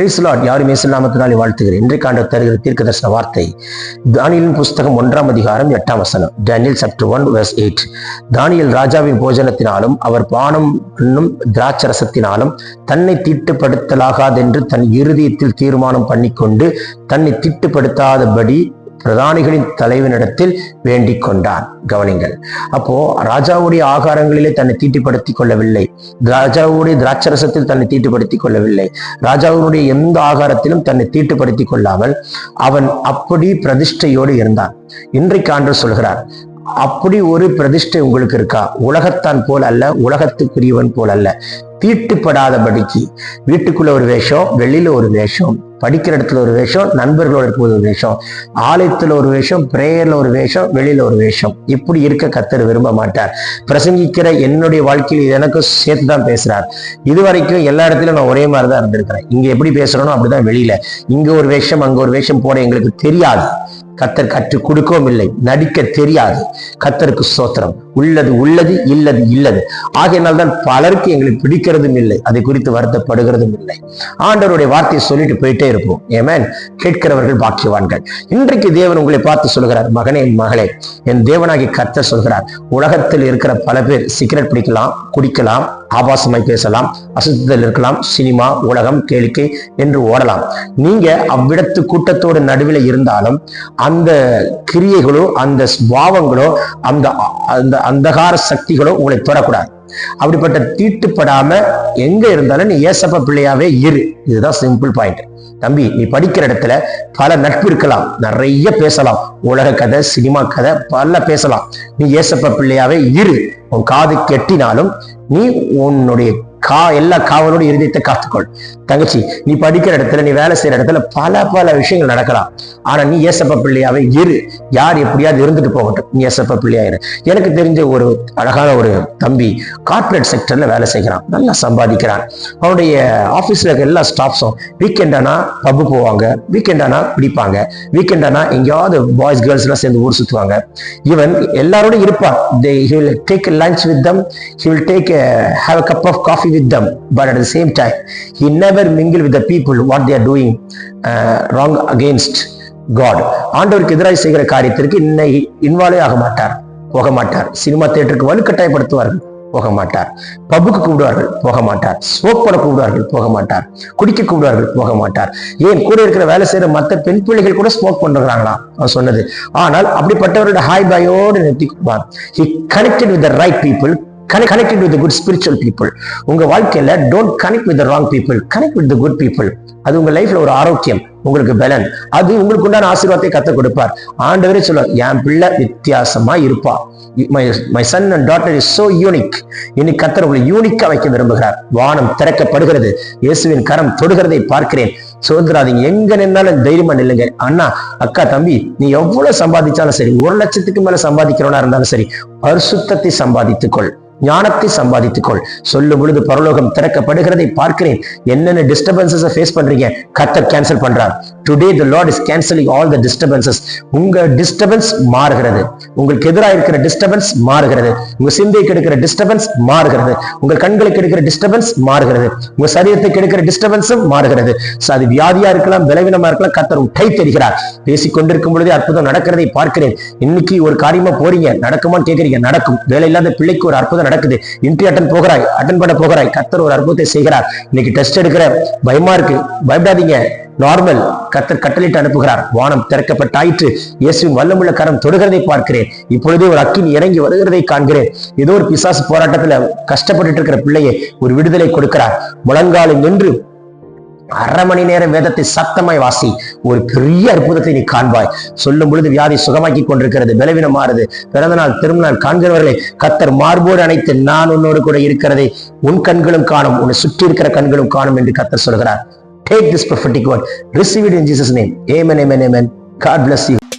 பிரைஸ்லாட் யாருமே இஸ்லாமத்தினாலே வாழ்த்துகிறேன். இன்றைக்கு ஆண்டு தருகிற தீர்க்க தரிசன வார்த்தை தானியலின் புஸ்தகம் ஒன்றாம் அதிகாரம் எட்டாம் வசனம். Daniel chapter one verse eight Daniel ராஜாவின் போஜனத்தினாலும் அவர் பானம் என்னும் திராட்சரசத்தினாலும் தன்னை தீட்டுப்படுத்தலாகாதென்று தன் இருதயத்தில் தீர்மானம் பண்ணிக்கொண்டு தன்னை தீட்டுப்படுத்தாதபடி பிரதானிகளின் தலைவனிடத்தில் வேண்டிக் கொண்டான் கவனிங்கள். அப்போ ராஜாவுடைய ஆகாரங்களிலே தன்னை தீட்டுப்படுத்திக் கொள்ளவில்லை. ராஜாவுடைய திராட்சரசத்தில் தன்னை தீட்டுப்படுத்திக் கொள்ளவில்லை. ராஜாவுடைய எந்த ஆகாரத்திலும் தன்னை தீட்டுப்படுத்திக் கொள்ளாமல் அவன் அப்படி பிரதிஷ்டையோடு இருந்தான். இன்றைக்கு ஆண்டு சொல்கிறார் அப்படி ஒரு பிரதிஷ்டை உங்களுக்கு இருக்கா? உலகத்தான் போல் அல்ல உலகத்துக்குரியவன் போல் அல்ல. தீட்டுப்படாதபடிக்கு வீட்டுக்குள்ள ஒரு வேஷம் வெளியில ஒரு வேஷம். படிக்கிற இடத்துல ஒரு வேஷம் நண்பர்களோட இருக்கும்போது ஒரு வேஷம் ஆலயத்துல ஒரு வேஷம் பிரேயர்ல ஒரு வேஷம் வெளியில ஒரு வேஷம். இப்படி இருக்க கத்தர் விரும்ப மாட்டார். பிரசங்கிக்கிற என்னுடைய வாழ்க்கையில் இது எனக்கும் சேர்த்து தான் பேசுறார். இது வரைக்கும் எல்லா இடத்துலயும் நான் ஒரே மாதிரி தான் இருந்திருக்கிறேன். இங்க எப்படி பேசுறனோ அப்படிதான் வெளியில. இங்க ஒரு வேஷம் அங்க ஒரு வேஷம் போட எங்களுக்கு தெரியாது. கத்தர் கற்றுக் கொடுக்கவும் இல்லை நடிக்க தெரியாது. கத்தருக்கு சோத்திரம் உள்ளது உள்ளது இல்லது இல்லது. ஆகையினால் தான் பலருக்கு எங்களை பிடிக்கிறதும் இல்லை. அதை குறித்து வருத்தப்படுகிறதும் இல்லை. ஆண்டவருடைய வார்த்தையை சொல்லிட்டு போயிட்டே இருப்போம். ஏமேன் கேட்கிறவர்கள் பாக்கியவான்கள். இன்றைக்கு தேவன் உங்களை பார்த்து சொல்கிறார் மகனே மகளே. என் தேவனாகி கத்தர் சொல்கிறார் உலகத்தில் இருக்கிற பல பேர் சிகரெட் பிடிக்கலாம் குடிக்கலாம் ஆபாசமாய் பேசலாம் அசுத்தத்தில் இருக்கலாம் சினிமா உலகம் கேளிக்கை என்று ஓடலாம். நீங்க அவ்விடத்து கூட்டத்தோடு நடுவில் இருந்தாலும் அந்த கிரியைகளோ அந்த பாவங்களோ அந்த அந்த அந்தகார சக்திகளோ உங்களை தொடக்கூடாது. அப்படிப்பட்ட தீட்டுப்படாம எங்க இருந்தாலும் நீ ஏசப்ப பிள்ளையாவே இரு. இதுதான் சிம்பிள் பாயிண்ட் தம்பி நீ படிக்கிற இடத்துல பல நட்பு இருக்கலாம். நிறைய பேசலாம். உலக கதை சினிமா கதை பல பேசலாம். நீ ஏசப்ப பிள்ளையாவே இரு. உன் காது கெட்டினாலும் நீ உன்னுடைய கா எல்லா காவலோட இருதயத்தை காத்துக்கொள். தங்கச்சி நீ படிக்கிற இடத்துல நீ வேலை செய்யற இடத்துல பல பல விஷயங்கள் நடக்கலாம். ஆனா நீ ஏசப்ப பிள்ளையாவே இரு. யார் எப்படியாவது இருந்துட்டு போகட்டும். நீ ஏசப்ப பிள்ளையாயிரு. எனக்கு தெரிஞ்ச ஒரு அழகான ஒரு தம்பி கார்ப்பரேட் செக்டர்ல வேலை செய்கிறான். நல்லா சம்பாதிக்கிறான். அவனுடைய ஆபீஸ்ல இருக்க எல்லா ஸ்டாஃப்ஸும் வீக்கெண்ட் ஆனா பப்பு போவாங்க. வீக்கெண்ட் ஆனா பிடிப்பாங்க வீக்கெண்ட் ஆனா எங்கேயாவது பாய்ஸ் கேர்ள்ஸ் எல்லாம் சேர்ந்து ஊர் சுத்துவாங்க. ஈவன் எல்லாரோட இருப்பான். Take he with them uh, a lunch take them. Cup of coffee a with them but at the same time he never mingle with the people what they are doing uh, wrong against God. ஆண்டவருக்கு எதிராக செய்கிற காரியத்திற்கு இன்னை involve ஆக மாட்டார் போக மாட்டார். Cinema தியேட்டருக்கு வலுக்கட்டாயப்படுத்துவார்கள் போக மாட்டார். பப்புக்கு கூப்பிடுவார்கள் போக மாட்டார். ஸ்மோக் பண்ண கூப்பிடுவார்கள் போக மாட்டார். குடிக்க கூப்பிடுவார்கள் போக மாட்டார். ஏன்? கூட இருக்கிற வேலை செய்யற மற்ற பெண் பிள்ளைகள் கூட ஸ்மோக் பண்றாங்களாம் அவன் சொன்னது. ஆனால் அப்படிப்பட்டவரோட ஹாய் பாயோடு நிறுத்தி கொடுப்பான் he connected with right people connected with good spiritual people உங்க வாழ்க்கையில don't connect with wrong people connect with good people அது உங்க லைஃப்ல ஒரு ஆரோக்கியம் உங்களுக்கு பலன். அது உங்களுக்கு உண்டான ஆசீர்வாதத்தை கத்த கொடுப்பார். ஆண்டவரே சொல்லுவார் என் பிள்ளை வித்தியாசமா இருப்பா. My my son and daughter is so unique இன்னைக்கு கத்தர் உங்களை யூனிக்கா வைக்க விரும்புகிறார். வானம் திறக்கப்படுகிறது. இயேசுவின் கரம் தொடுகிறதை பார்க்கிறேன். சுதந்திராதீங்க எங்க நின்னாலும் தைரியமா நில்லுங்க. அண்ணா அக்கா தம்பி நீ எவ்வளவு சம்பாதிச்சாலும் சரி ஒரு லட்சத்துக்கு மேல சம்பாதிக்கிறவனா இருந்தாலும் சரி பரிசுத்தத்தை சம்பாதித்துக்கொள். ஞானத்தை சம்பாதித்துக்கொள். சொல்லும் பொழுது பரலோகம் திறக்கப்படுகிறதை பார்க்கிறேன். என்னென்ன டிஸ்டர்பன்சஸ் ஃபேஸ் பண்றீங்க? கத்தர் கேன்சல் பண்றார். Today the lord is cancelling all the disturbances உங்க டிஸ்டர்பன்ஸ் மாறுகிறது. உங்களுக்கு எதிராக இருக்கிற டிஸ்டர்பன்ஸ் மாறுகிறது. உங்க சிந்தைக்கு எடுக்கிற டிஸ்டர்பன்ஸ் மாறுகிறது. உங்க கண்களுக்கு எடுக்கிற டிஸ்டர்பன்ஸ் மாறுகிறது. உங்க சரீரத்துக்கு எடுக்கிற டிஸ்டர்பன்ஸும் மாறுகிறது. So, அது வியாதியா இருக்கலாம் பலவீனமா இருக்கலாம் கத்தர் உட்டை தெரிகிறார் பேசிக்கொண்டிருக்கும் பொழுதே அற்புதம் நடக்கிறதை பார்க்கிறேன். இன்னைக்கு ஒரு காரியமா போறீங்க நடக்குமான்னு கேட்கறீங்க நடக்கும். வேலை இல்லாத பிள்ளைக்கு ஒரு அற்புதம் நடக்குது. இன்டர்வியூ அட்டன் போகிறாய் அட்டன் பண்ண போகிறாய் கத்தர் ஒரு அற்புதத்தை செய்கிறார். இன்னைக்கு டெஸ்ட் எடுக்கிற பயமா இருக்கு. பயப்படாதீங்க. நார்மல் கத்தர் கட்டளிட்டு அனுப்புகிறார். வானம் திறக்கப்பட்டாயிற்று. இயேசுவின் வல்லமுள்ள கரம் தொடுகிறதை பார்க்கிறேன். இப்பொழுதே ஒரு அக்கினி இறங்கி வருகிறதை காண்கிறேன். ஏதோ ஒரு பிசாசு போராட்டத்துல கஷ்டப்பட்டு இருக்கிற பிள்ளையை ஒரு விடுதலை கொடுக்கிறார். முழங்காலில் நின்று அரை மணி நேரம் வேதத்தை சத்தமாய் வாசி. ஒரு பெரிய அற்புதத்தை நீ காண்பாய். சொல்லும் பொழுது வியாதி சுகமாக்கி கொண்டிருக்கிறது. பலவீனம் மாறுது. பிறந்த நாள் திருமணம் காண்கிறவர்களை கத்தர் மார்போடு அணைத்து நான் உன்னோடு கூட இருக்கிறதை உன் கண்களும் காணும் உன்னை சுற்றி இருக்கிற கண்களும் காணும் என்று கத்தர் சொல்கிறார். Take this prophetic word. Receive it in jesus name. Amen amen amen. God bless you.